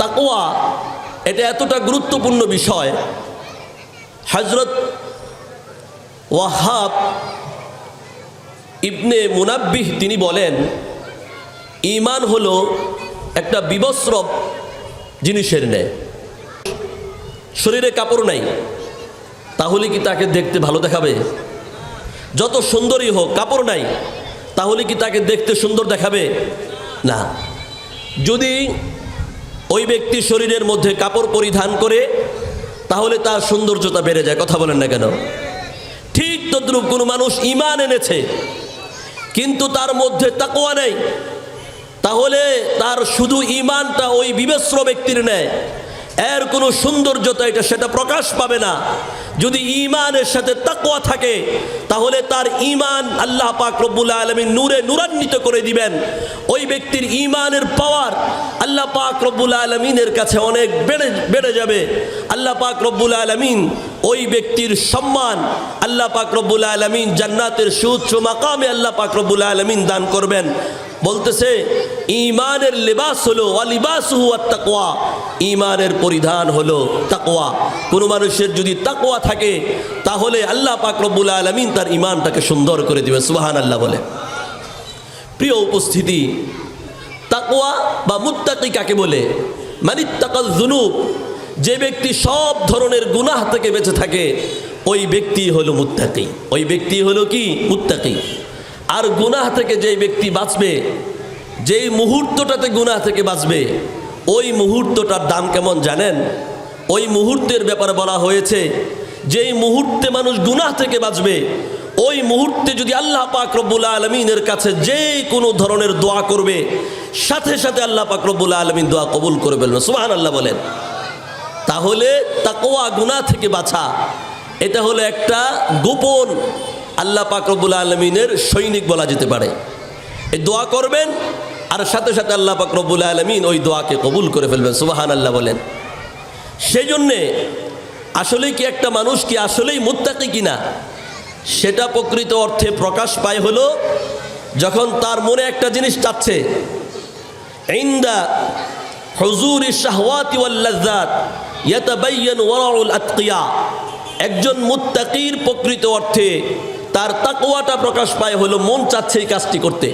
তাকোয়া এটা এতটা গুরুত্বপূর্ণ বিষয়। হজরত ওয়াহাব ইবনে মুনাব্বিহ, তিনি বলেন ইমান হলো একটা বিবস্রব জিনিসের ন্যায় শরীরে কাপড় নাই, তাহলে কি তাকে দেখতে ভালো দেখাবে? যত সুন্দরই হোক, কাপড় নাই, তাহলে কি তাকে দেখতে সুন্দর দেখাবে? না। যদি ওই ব্যক্তি শরীরের মধ্যে কাপড় পরিধান করে, তাহলে তার সৌন্দর্যতা বেড়ে যায়, কথা বলেন না কেন? ঠিক তদ্রুপ কোনো মানুষ ইমান এনেছে, কিন্তু তার মধ্যে তাকোয়া নেই, তাহলে তার শুধু ইমানটা ওই বিবেশ্র ব্যক্তির নেয় এর কোনো সৌন্দর্যতা এটা সেটা প্রকাশ পাবে না। যদি ইমানের সাথে তাকওয়া থাকে, তাহলে তার ইমান আল্লাহ পাক রব্বুল আলমিন নূরে নূরান্বিত করে দিবেন। ওই ব্যক্তির ইমানের পাওয়ার আল্লাহ পাক রব্বুল আলমিনের কাছে অনেক বেড়ে বেড়ে যাবে। আল্লাহ পাক রব্বুল আলমিন ওই ব্যক্তির সম্মান আল্লাহ পাক রব্বুল আলমিন জান্নাতের সুউচ্চ মাকামে আল্লাহ পাক রব্বুল আলমিন দান করবেন। বলতেছে ইমানের লেবাস হলো অলিবাস তাকোয়া ইমানের পরিধান হলো তাকোয়া কোনো মানুষের যদি তাকোয়া থাকে, তাহলে আল্লাহ পাক রব্বুল আলমিন তার ইমানটাকে সুন্দর করে দিবে সুবাহান আল্লাহ বলে। প্রিয় উপস্থিতি তাকোয়া বা মুত্তাকি কাকে বলে? মানিত্তাকাল জুনুব যে ব্যক্তি সব ধরনের গুনাহ থেকে বেঁচে থাকে, ওই ব্যক্তি হলো মুত্তাকি। ওই ব্যক্তি হলো কি? মুত্তাকি। আর গুনাহ থেকে যেই ব্যক্তি বাঁচবে, যেই মুহূর্তটাতে গুনাহ থেকে বাঁচবে ওই মুহূর্তটার দাম কেমন জানেন? ওই মুহূর্তের ব্যাপারে বলা হয়েছে, যেই মুহূর্তে মানুষ গুনাহ থেকে বাঁচবে, ওই মুহূর্তে যদি আল্লাহ পাক রব্বুল আলমিনের কাছে যে কোনো ধরনের দোয়া করবে, সাথে সাথে আল্লাহ পাক রব্বুল আলমিন দোয়া কবুল করে ফেলবেন সুবাহান আল্লাহ বলেন। তাহলে তাকোয়া গুনাহ থেকে বাঁচা, এটা হলো একটা গোপন আল্লাহ পাক রব্বুল আলমিনের সৈনিক বলা যেতে পারে। এই দোয়া করবেন আর সাথে সাথে আল্লাহ পাক রব্বুল আলমিন ওই দোয়াকে কবুল করে ফেলবেন সুবাহান আল্লাহ বলেন। সেই জন্যে আসলেই কি একটা মানুষ কি আসলেই মুত্তাকি কিনা? সেটা প্রকৃত অর্থে প্রকাশ পায় হলো যখন তার মনে একটা জিনিস চাচ্ছে। ইন্দা হুজুর শাহওয়াতি একজন মুত্তাকির প্রকৃত অর্থে তার তাকওয়াটা প্রকাশ পায় হলো মন চাচ্ছে এই কাজটি করতে।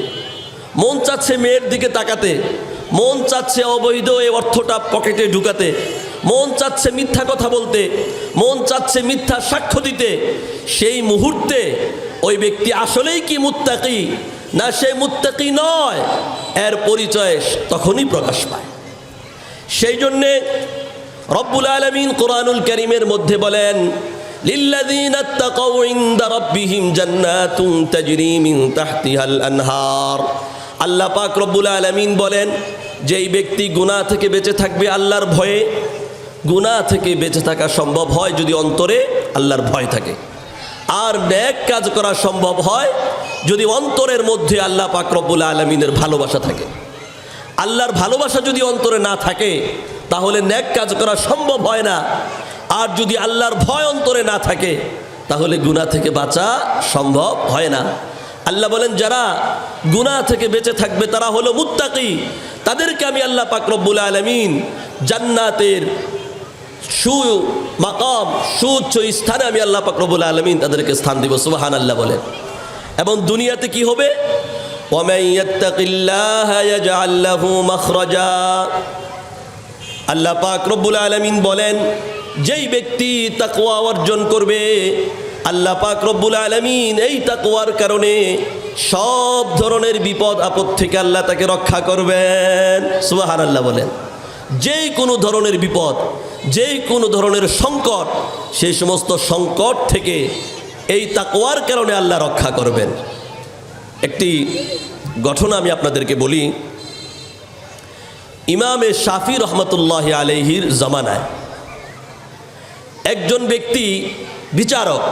মন চাচ্ছে মেয়ের দিকে তাকাতে মন চাচ্ছে অবৈধ এই অর্থটা পকেটে ঢুকাতে মন চাচ্ছে মিথ্যা কথা বলতে মন চাচ্ছে মিথ্যা সাক্ষ্য দিতে সেই মুহূর্তে ওই ব্যক্তি আসলেই কি মুত্তাকি না সে মুত্তাকি নয় এর পরিচয় তখনই প্রকাশ পায় সেই জন্যে রব্বুল আলমিন কোরআনুল করিমের মধ্যে বলেন للذين اتقوا عند ربهم جنات تجري من تحتها الأنهار আল্লাহ পাক রব্বুল আলমিন বলেন, যেই ব্যক্তি গুনাহ থেকে বেঁচে থাকবে আল্লাহর ভয়ে, গুনাহ থেকে বেঁচে থাকা সম্ভব হয় যদি অন্তরে আল্লাহর ভয় থাকে। আর ন্যাক কাজ করা সম্ভব হয় যদি অন্তরের মধ্যে আল্লাহ পাক রব্বুল আলমিনের ভালোবাসা থাকে। আল্লাহর ভালোবাসা যদি অন্তরে না থাকে, তাহলে ন্যাক কাজ করা সম্ভব হয় না। আর যদি আল্লাহর ভয় অন্তরে না থাকে, তাহলে গুণা থেকে বাঁচা সম্ভব হয় না। আল্লাহ বলেন, যারা গুনাহ থেকে বেঁচে থাকবে, তারা হলো মুত্তাকি। তাদেরকে আমি আল্লাহ পাকরবুল আলমিন জান্নাতের সু মাকাম সুচ্ছ স্থানে আমি আল্লাহ পাকরবুল আলমিন তাদেরকে স্থান দিব সুবাহান আল্লাহ বলেন। এবং দুনিয়াতে কি হবে? আল্লাহ পাকরবুল আলমিন বলেন, যেই ব্যক্তি তাকুয়া অর্জন করবে আল্লাহ পাক রব্বুল আলমিন এই তাকওয়ার কারণে সব ধরনের বিপদ, আপদ থেকে আল্লাহ তাকে রক্ষা করবেন। সুবাহান আল্লাহ বলেন। যেই কোনো ধরনের বিপদ, যেই কোনো ধরনের সংকট, সেই সমস্ত সংকট থেকে এই তাকোয়ার কারণে আল্লাহ রক্ষা করবেন। একটি ঘটনা আমি আপনাদেরকে বলি, ইমামে শাফি রহমতুল্লাহ আলহির জমানায় একজন ব্যক্তি বিচারক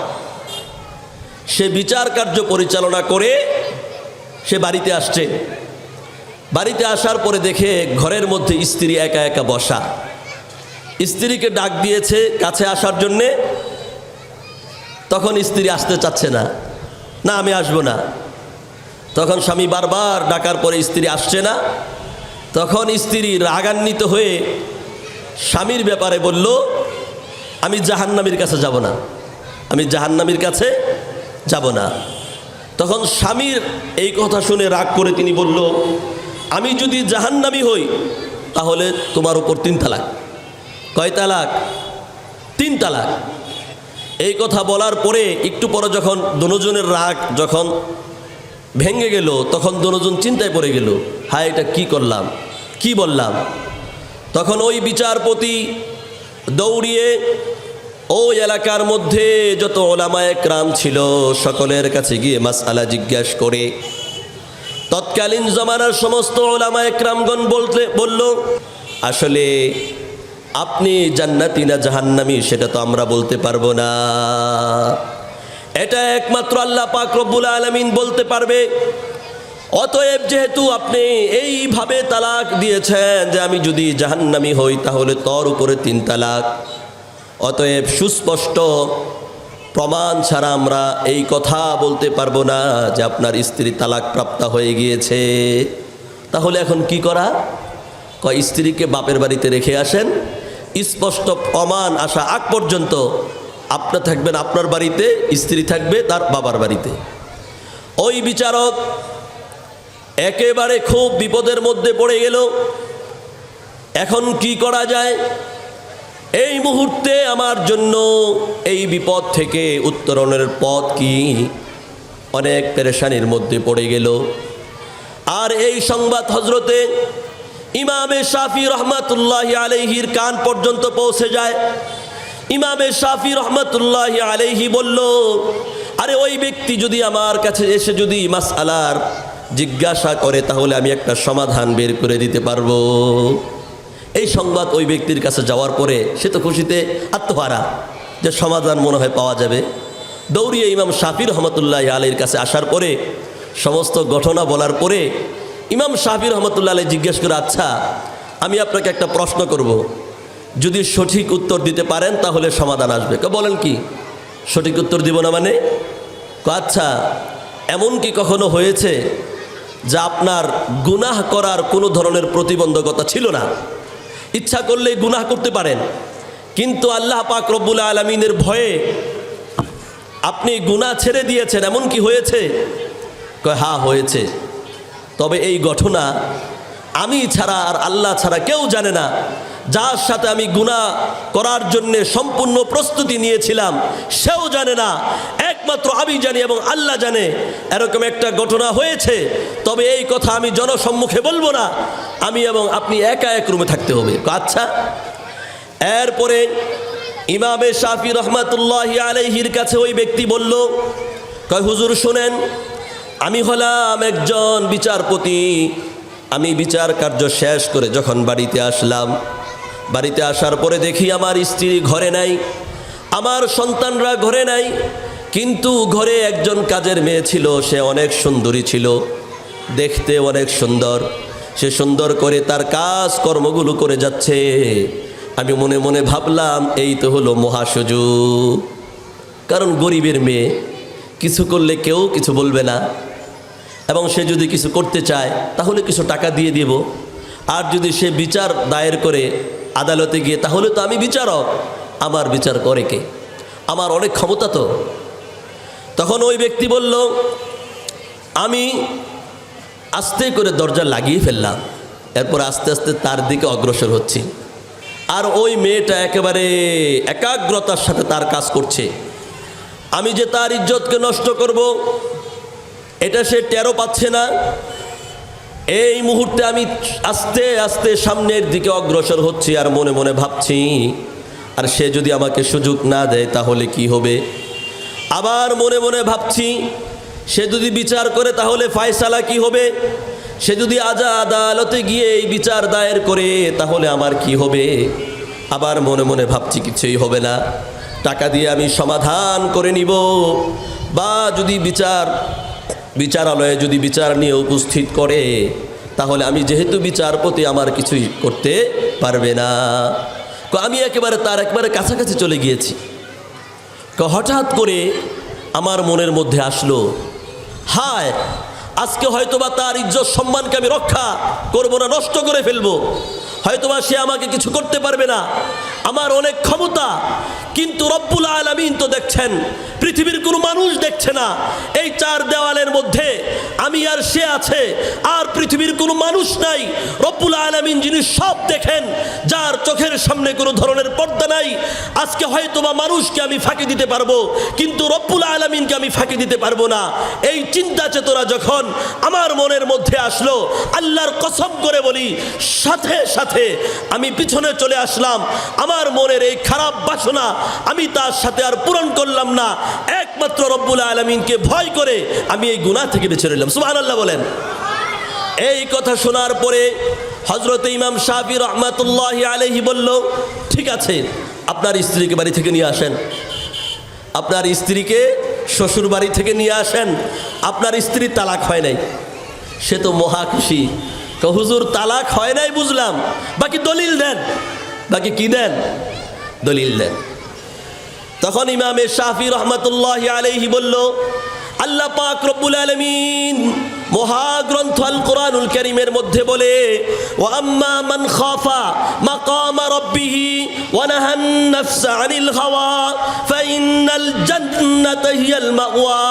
সে বিচার কার্য পরিচালনা করে সে বাড়িতে আসছে। বাড়িতে আসার পরে দেখে ঘরের মধ্যে স্ত্রী একা একা বসা। স্ত্রীকে ডাক দিয়েছে কাছে আসার জন্যে। তখন স্ত্রী আসতে চাচ্ছে না। না, আমি আসব না। তখন স্বামী বারবার ডাকার পরে স্ত্রী আসছে না। তখন স্ত্রী রাগান্বিত হয়ে স্বামীর ব্যাপারে বলল, আমি জাহান্নামীর কাছে যাব না। আমি জাহান্নামীর কাছে যাব না। তখন স্বামীর এই কথা শুনে রাগ করে তিনি বলল, আমি যদি জাহান্নামী হই, তাহলে তোমার উপর তিন তালাক। কয় তালাক? তিন তালাক। এই কথা বলার পরে একটু পরে যখন দনুজনের রাগ যখন ভেঙে গেল, তখন দনোজন চিন্তায় পড়ে গেল, হায়, এটা কি করলাম? কি বললাম? তখন ওই বিচারপতি দৌড়িয়ে ওই এলাকার মধ্যে যত ওলামায় ক্রাম ছিল, সকলের কাছে গিয়ে মাসআলা জিজ্ঞাস করে। তৎকালীন জমানার সমস্ত ওলামায় ক্রামগণ বলতে, বলল, আসলে আপনি জান্নাতি না জাহান্নামি, সেটা তো আমরা বলতে পারব না। এটা একমাত্র আল্লাহ পাক রব্বুল আলমিন বলতে পারবে। অতএব যেহেতু আপনি এইভাবে তালাক দিয়েছেন যে আমি যদি জাহান্নামি হই, তাহলে তর উপরে তিন তালাক। অতএব সুস্পষ্ট প্রমাণ ছাড়া আমরা এই কথা বলতে পারব না যে আপনার স্ত্রী তালাক প্রাপ্ত হয়ে গিয়েছে। তাহলে এখন কি করা? কয়, স্ত্রীকে বাপের বাড়িতে রেখে আসেন। স্পষ্ট প্রমাণ আসা আগ পর্যন্ত আপনি থাকবেন আপনার বাড়িতে, স্ত্রী থাকবে তার বাবার বাড়িতে। ওই বিচারক একেবারে খুব বিপদের মধ্যে পড়ে গেল। এখন কি করা যায়? এই মুহূর্তে আমার জন্য এই বিপদ থেকে উত্তরণের পথ কি? অনেক পেরেশানির মধ্যে পড়ে গেল। আর এই সংবাদ হজরতে ইমামে শাফি রহমাতুল্লাহ আলহির কান পর্যন্ত পৌঁছে যায়। ইমামে শাফি রহমতুল্লাহ আলহি বলল, আরে ওই ব্যক্তি যদি আমার কাছে এসে যদি মাস আলার জিজ্ঞাসা করে, তাহলে আমি একটা সমাধান বের করে দিতে পারব। এই সংবাদ ওই ব্যক্তির কাছে যাওয়ার পরে সে তো খুশিতে আত্মহারা। যে সমাধান মনে হয় পাওয়া যাবে। দৌড়িয়ে ইমাম শাফি রহমতুল্লাহ আলীর কাছে আসার পরে, সমস্ত ঘটনা বলার পরে ইমাম শাফি রহমতুল্লাহ আলী জিজ্ঞেস করে আচ্ছা আমি আপনাকে একটা প্রশ্ন করব। যদি সঠিক উত্তর দিতে পারেন তাহলে সমাধান আসবে। কে বলেন কি? সঠিক উত্তর দিব না মানে? আচ্ছা এমন কি কখনো হয়েছে যা আপনার গুনাহ করার কোনো ধরনের প্রতিবন্ধকতা ছিল না? ইচ্ছা করলে গুনাহ করতে পারেন। কিন্তু আল্লাহ পাক রব্বুল আলমিনের ভয়ে আপনি গুনাহ ছেড়ে দিয়েছেন, এমন কি হয়েছে? কয় হ্যাঁ হয়েছে। তবে এই ঘটনা আমি ছাড়া আর আল্লাহ ছাড়া কেউ জানে না। যার সাথে আমি গুণা করার জন্যে সম্পূর্ণ প্রস্তুতি নিয়েছিলাম, সেও জানে না। একমাত্র আমি জানি এবং আল্লাহ জানে। এরকম একটা ঘটনা হয়েছে। তবে এই কথা আমি জনসম্মুখে বলব না। আমি এবং আপনি একা এক রুমে থাকতে হবে। আচ্ছা। এরপরে ইমামে শাফি রহমাতুল্লাহ আলহির কাছে ওই ব্যক্তি বলল, কয়, হুজুর, শোনেন, আমি হলাম একজন বিচারপতি। আমি বিচার কার্য শেষ করে যখন বাড়িতে আসলাম, বাড়িতে আসার পরে দেখি আমার স্ত্রী ঘরে নাই, আমার সন্তানরা ঘরে নাই, কিন্তু ঘরে একজন কাজের মেয়ে ছিল, সে অনেক সুন্দরী ছিল, দেখতে অনেক সুন্দর। সে সুন্দর করে তার কাজ কর্মগুলো করে যাচ্ছে। আমি মনে মনে ভাবলাম, এই তো হলো মহাসুযোগ কারণ গরিবের মেয়ে, কিছু করলে কেউ কিছু বলবে না। এবং সে যদি কিছু করতে চায়, তাহলে কিছু টাকা দিয়ে দেব। আর যদি সে বিচার দায়ের করে আদালতে গিয়ে, তাহলে তো আমি বিচারক। আমার বিচার করে কে? আমার অনেক ক্ষমতা তো। তখন ওই ব্যক্তি বলল, আমি আস্তে করে দরজা লাগিয়ে ফেললাম। এরপর আস্তে আস্তে তার দিকে অগ্রসর হচ্ছি। আর ওই মেয়েটা একেবারে একাগ্রতার সাথে তার কাজ করছে। আমি যে তার ইজ্জতকে নষ্ট করব, এটা সে টেরো পাচ্ছে না। এই মুহূর্তে আমি আস্তে আস্তে সামনের দিকে অগ্রসর হচ্ছি আর মনে মনে ভাবছি, আর সে যদি আমাকে সুযোগ না দেয় তাহলে কি হবে? আবার মনে মনে ভাবছি সে যদি বিচার করে তাহলে ফায়সালা কি হবে? সে যদি আজা আদালতে গিয়ে এই বিচার দায়ের করে, তাহলে আমার কি হবে? আবার মনে মনে ভাবছি কিছুই হবে না। টাকা দিয়ে আমি সমাধান করে নিব। বা যদি বিচার, বিচারালয়ে যদি বিচার নিয়ে উপস্থিত করে, তাহলে আমি যেহেতু বিচারপতি, আমার কিছুই করতে পারবে না। আমি একেবারে তার একবারে কাছাকাছি চলে গিয়েছি। হঠাৎ করে আমার মনের মধ্যে আসলো হায়, আজকে হয়তোবা তার ইজ্জত সম্মানকে আমি রক্ষা করব না, নষ্ট করে ফেলব। হয়তোবা সে আমাকে কিছু করতে পারবে না। আমার অনেক ক্ষমতা কিন্তু রব্বুল আলমিন তো দেখছেন, পৃথিবীর কোনো মানুষ দেখছে না। এই চার দেওয়ালের মধ্যে আমি আর সে আছে, আর পৃথিবীর কোনো মানুষ নাই। রব্বুল আলমিন যিনি সব দেখেন, যার চোখের সামনে কোনো ধরনের পর্দা নাই। আজকে হয়তোবা মানুষকে আমি ফাঁকি দিতে পারব, কিন্তু রব্বুল আলমিনকে আমি ফাঁকি দিতে পারব না। এই চিন্তা চেতনা যখন আমার মনের মধ্যে আসলো, আল্লাহর কসম করে বলি, সাথে সাথে আমি পিছনে চলে আসলাম। আমার মনের এই খারাপ বাসনা আমি তার সাথে আর পূরণ করলাম না। একমাত্র রব্বুল আলমিনকে ভয় করে আমি এই গুনাহ থেকে বেছে রইলাম সুমান আল্লাহ বলেন। এই কথা শোনার পরে হজরত ইমাম শাহি রহমাতুল্লাহ আলহি বলল, ঠিক আছে, আপনার স্ত্রীকে বাড়ি থেকে নিয়ে আসেন। আপনার স্ত্রীকে শ্বশুর বাড়ি থেকে নিয়ে আসেন। আপনার স্ত্রী তালাক হয় নাই। সে তো মহা খুশি। তো হুজুর, তালাক হয় নাই বুঝলাম। বাকি দলিল দেন। বাকি কি দেন? দলিল দেন। তখন ইমামে শাফি রহমতুল্লাহ আলহি বলল আল্লাহ পাক রব্বুল আলমিন মহাগ্রন্থ আল কোরআনুল করিমের মধ্যে বলে ও আম্মা মান খাফা মাকাম রব্বিহি ওয়া নাহান নাফসা আনিল হাওয়া ফাইনাল জান্নাতা হিয়াল মাওয়া।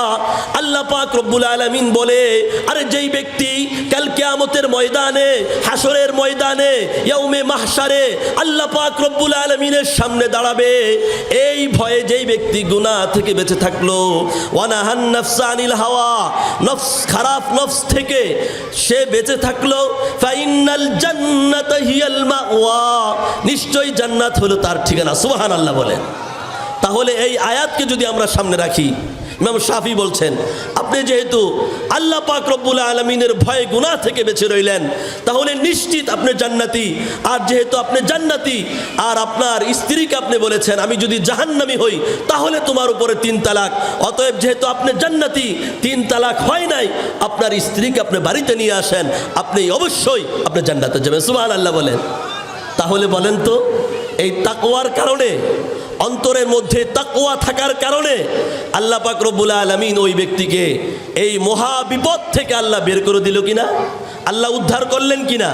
আল্লাহ পাক রব্বুল আলামিন বলে, আরে যেই ব্যক্তি কাল কিয়ামতের ময়দানে হাসরের ময়দানে, ইয়াউমে মাহশারে আল্লাহ পাক রব্বুল আলামিনের সামনে দাঁড়াবে, এই ভয়ে যেই ব্যক্তি গুনাহ থেকে বেঁচে থাকল ওয়ানাহান নাফসা আনিল হাওয়া। নফস খারাপ থেকে সে বেঁচে থাকল। ফাইনাল জান্নাত হিয়াল মাওয়া। নিশ্চয়ই জান্নাত হলো তার ঠিকানা। সুবহানাল্লাহ বলেন। তাহলে এই আয়াতকে যদি আমরা সামনে রাখি ইমাম শাফি বলছেন, আপনি যেহেতু আল্লাহ পাক রব্বুল আলমিনের ভয়ে গুনাহ থেকে বেঁচে রইলেন, তাহলে নিশ্চিত আপনি জান্নাতি। আর যেহেতু আপনি জান্নাতি, আর আপনার স্ত্রীকে আপনি বলেছেন, আমি যদি জাহান্নামি হই, তাহলে তোমার উপরে তিন তালাক। অতএব যেহেতু আপনি জান্নাতি, তিন তালাক হয় নাই, আপনার স্ত্রীকে আপনি বাড়িতে নিয়ে আসেন, আপনি অবশ্যই আপনি জান্নাতে যাবেন। সুবহান আল্লাহ বলেন। তাহলে বলেন তো, এই তাকওয়ার কারণে অন্তরের মধ্যে তাকওয়া থাকার কারণে আল্লাহ পাক রব্বুল আলমিন ওই ব্যক্তিকে এই মহা বিপদ থেকে আল্লাহ বের করে দিল কিনা? আল্লাহ উদ্ধার করলেন কিনা?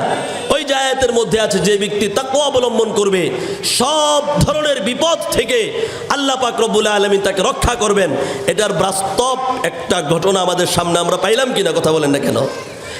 ওই জায়াতের মধ্যে আছে, যে ব্যক্তি তাকওয়া অবলম্বন করবে, সব ধরনের বিপদ থেকে আল্লাহ পাক রব্বুল আলমিন তাকে রক্ষা করবেন। এটার বাস্তব একটা ঘটনা আমাদের সামনে আমরা পাইলাম কিনা, কথা বলেন না কেন?